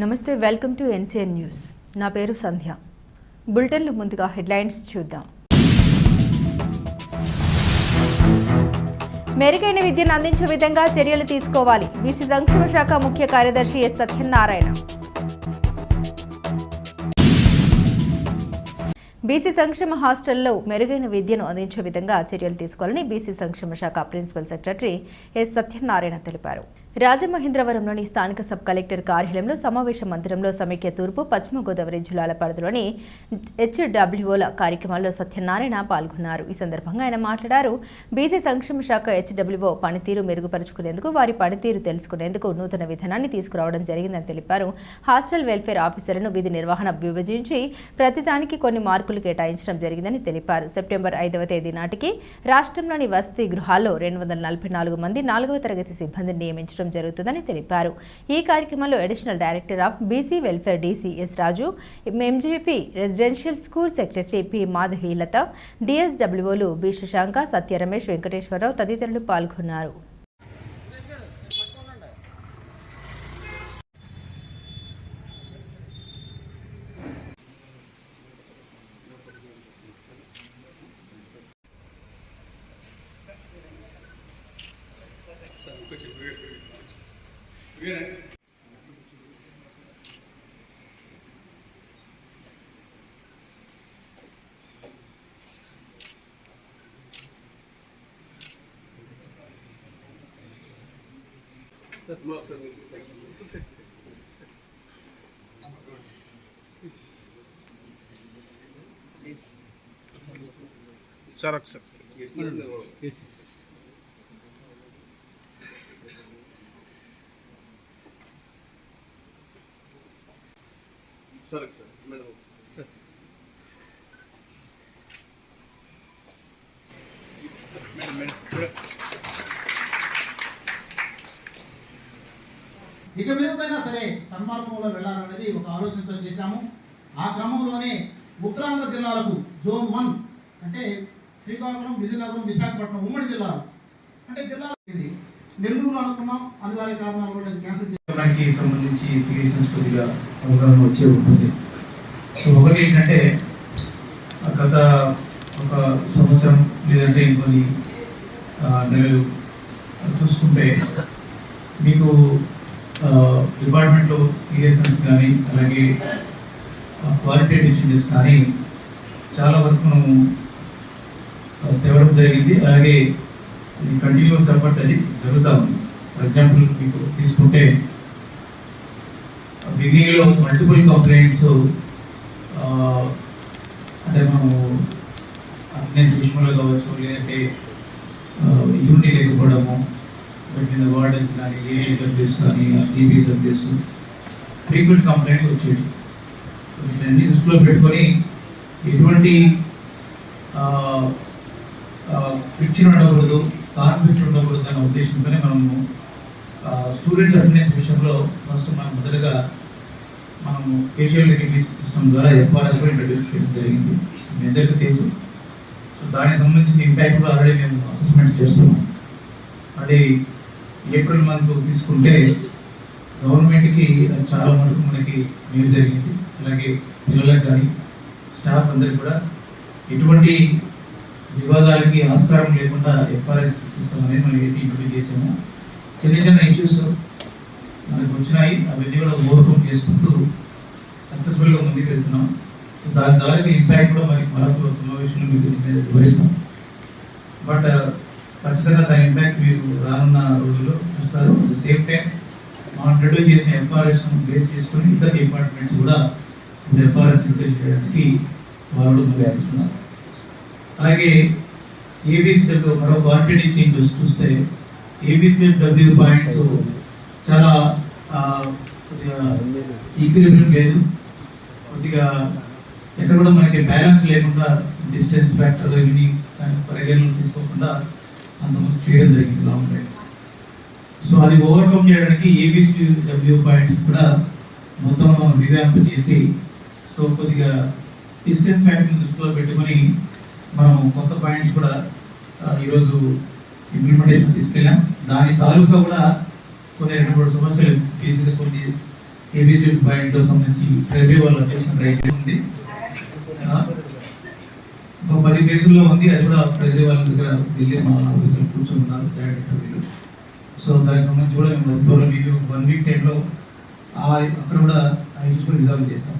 నమస్తే welcome to NCN news. నా పేరు సంధ్య. బులెటిన్లు ముందుగా హెడ్లైన్స్ చూద్దాం. మెరుగైన విద్యను అందించే విధంగా చర్యలు తీసుకోవాలి. బీసీ సంక్షేమ శాఖ ముఖ్య కార్యదర్శి ఎస్ సత్యనారాయణ. బీసీ సంక్షేమ హాస్టల్లో మెరుగైన విద్యను అందించే విధంగా చర్యలు తీసుకోవాలని బీసీ సంక్షేమ శాఖ ప్రిన్సిపల్ సెక్రటరీ ఎస్ సత్యనారాయణ తెలిపారు. రాజమహేంద్రవరంలోని స్థానిక సబ్ కలెక్టర్ కార్యాలయంలో సమావేశ మందిరంలో సమైక్య తూర్పు పశ్చిమ గోదావరి జిల్లాల పరిధిలోని హెచ్డబ్ల్యూఓల కార్యక్రమాల్లో సత్యనారాయణ పాల్గొన్నారు. ఈ సందర్భంగా ఆయన మాట్లాడారు. బీసీ సంక్షేమ శాఖ హెచ్డబ్ల్యూఓ పనితీరు మెరుగుపరుచుకునేందుకు వారి పనితీరు తెలుసుకునేందుకు నూతన విధానాన్ని తీసుకురావడం జరిగిందని తెలిపారు. హాస్టల్ వెల్ఫేర్ ఆఫీసర్లను విధి నిర్వహణ విభజించి ప్రతిదానికి కొన్ని మార్కులు కేటాయించడం జరిగిందని తెలిపారు. సెప్టెంబర్ ఐదవ తేదీ నాటికి రాష్ట్రంలోని వసతి గృహాల్లో రెండు వందల నలభై నాలుగు మంది నాలుగవ తరగతి సిబ్బందిని నియమించారు నియమించడం జరుగుతుందని తెలిపారు. ఈ కార్యక్రమంలో additional director of BC welfare DC S Raju MGP residential school secretary P Madhavi Latha డిఎస్డబ్ల్యూఓలు B Shashanka Satya Ramesh Venkateswararao తదితరులు పాల్గొన్నారు. Вера. Sarap sarap. Yes, no, no. yes. Sir madam. ఇక మీదైనా సరే సన్మార్గంలో వెళ్ళాలనేది ఒక ఆలోచనతో చేశాము. ఆ క్రమంలోనే ఉత్తరాంధ్ర జిల్లాలకు జోన్ వన్ అంటే శ్రీకాకుళం విజయనగరం విశాఖపట్నం ఉమ్మడి జిల్లాలు అంటే జిల్లాలు ఇది నెల్లూరు అనుకున్నాం అనివార్య కారణాలు కూడా క్యాన్సిల్ చేయడానికి సంబంధించి సీరియస్నెస్ కొద్దిగా అవగాహన వచ్చే ఉంటుంది. సో ఒకటి ఏంటంటే గత ఒక సంవత్సరం లేదంటే ఇంకొన్ని నెలలు చూసుకుంటే మీకు డిపార్ట్మెంట్లో సీరియస్నెస్ కానీ అలాగే క్వాలిటేటివ్ చేంజెస్ కానీ చాలా వరకు మనం తేవడం జరిగింది. అలాగే కంటిన్యూస్ ఎఫర్ట్ అది జరుగుతూ ఉంది. ఫర్ ఎగ్జాంపుల్ మీకు తీసుకుంటే బిగినింగ్లో మల్టిపుల్ కంప్లైంట్స్ అంటే మనము అటెండెన్స్ విషయంలో కావచ్చు లేదంటే యూనిట్ లేకపోవడము పెట్టిన వార్డెన్స్ కానీ ఏఏ సబ్జెక్ట్స్ కానీ టీబీ సబ్జెక్ట్స్ ఫ్రీక్వెంట్ కంప్లైంట్స్ వచ్చేవి. సో వీటన్ని దృష్టిలో పెట్టుకొని ఎటువంటి ఫ్రిక్షన్ ఉండకూడదు కాన్ఫ్లిక్ట్ ఉండకూడదు అనే ఉద్దేశంతోనే మనము స్టూడెంట్స్ అటెండెన్స్ విషయంలో ఫస్ట్ మనం మొదటగా మనము ఫేషియల్ రికగ్నిషన్ సిస్టమ్ ద్వారా ఎఫ్ఆర్ఎస్ కూడా ఇంట్రడ్యూస్ చేయడం జరిగింది. మీ అందరికీ తెలుసు. సో దానికి సంబంధించిన ఇంపాక్ట్ కూడా ఆల్రెడీ మేము అసెస్మెంట్ చేస్తున్నాం. అది ఏప్రిల్ మంత్ తీసుకుంటే గవర్నమెంట్కి చాలా మటుకు మనకి మేలు జరిగింది. అలాగే పిల్లలకు కానీ స్టాఫ్ అందరికి కూడా ఎటువంటి వివాదాలకి ఆస్కారం లేకుండా ఎఫ్ఆర్ఎస్ సిస్టమ్ అనేది మనం అయితే ఇంట్రడ్యూస్ చేసామో చిన్న చిన్న ఇష్యూస్ మనకు వచ్చినాయి. అవన్నీ కూడా ఓవర్కమ్ చేసుకుంటూ సక్సెస్ఫుల్గా ముందుకు వెళ్తున్నాం. సో దాని ద్వారా ఇంపాక్ట్ కూడా మరి మరొక సమావేశంలో మీకు దీని మీద వివరిస్తాం. బట్ uh, ఖచ్చితంగా దాని ఇంపాక్ట్ మీరు రానున్న రోజుల్లో చూస్తారు. అట్ ద సేమ్ టైం మనం ఇంట్రడ్యూస్ చేసిన ఎఫ్ఆర్ఎస్ బేస్ చేసుకొని ఇతర డిపార్ట్మెంట్స్ కూడా ఇప్పుడు ఎఫ్ఆర్ఎస్ ఇంట్రడ్యూస్ చేయడానికి వాళ్ళు కూడా ముందు అలాగే ఏబిసిడబ్ల్యూ మరో క్వాంటిటీ చేంజెస్ చూస్తే ఏబిసిడబ్ల్యూ పాయింట్స్ చాలా కొద్దిగా ఈక్విలిబ్రియం లేదు. కొద్దిగా ఎక్కడ కూడా మనకి బ్యాలెన్స్ లేకుండా డిస్టెన్స్ ఫ్యాక్టర్ ఇవన్నీ దాన్ని పరిగణలో తీసుకోకుండా అంతమంది చేయడం జరిగింది లాంగ్ టైం సో అది ఓవర్కమ్ చేయడానికి ఏబిసి డబ్ల్యూ పాయింట్స్ కూడా మొత్తం రివ్యాంప్ చేసి సో కొద్దిగా డిస్టెన్స్ ఫ్యాక్టర్ని దృష్టిలో పెట్టుకొని మనం కొత్త పాయింట్స్ కూడా ఈరోజు ఇంప్లిమెంటేషన్ తీసుకెళ్ళాం. దాని తాలూకా కూడా కొన్ని రెండు మూడు సమస్యలు బేసిక్గా కొన్ని ఏబిజి బయటతో సంబంధించి ప్రైవే వాళ్ళు వచ్చేసిన రైతు ఉంది. ఒక పది కేసుల్లో ఉంది. అది కూడా ప్రైవే వాళ్ళ దగ్గర వెళ్ళి మా ఆఫీసులు కూర్చున్నారు జాయింట్ సో దానికి సంబంధించి కూడా మేము త్వరలో మీకు వన్ వీక్ టైంలో అక్కడ కూడా ఆ ఇష్యూస్ కూడా రిజాల్వ్ చేస్తాం.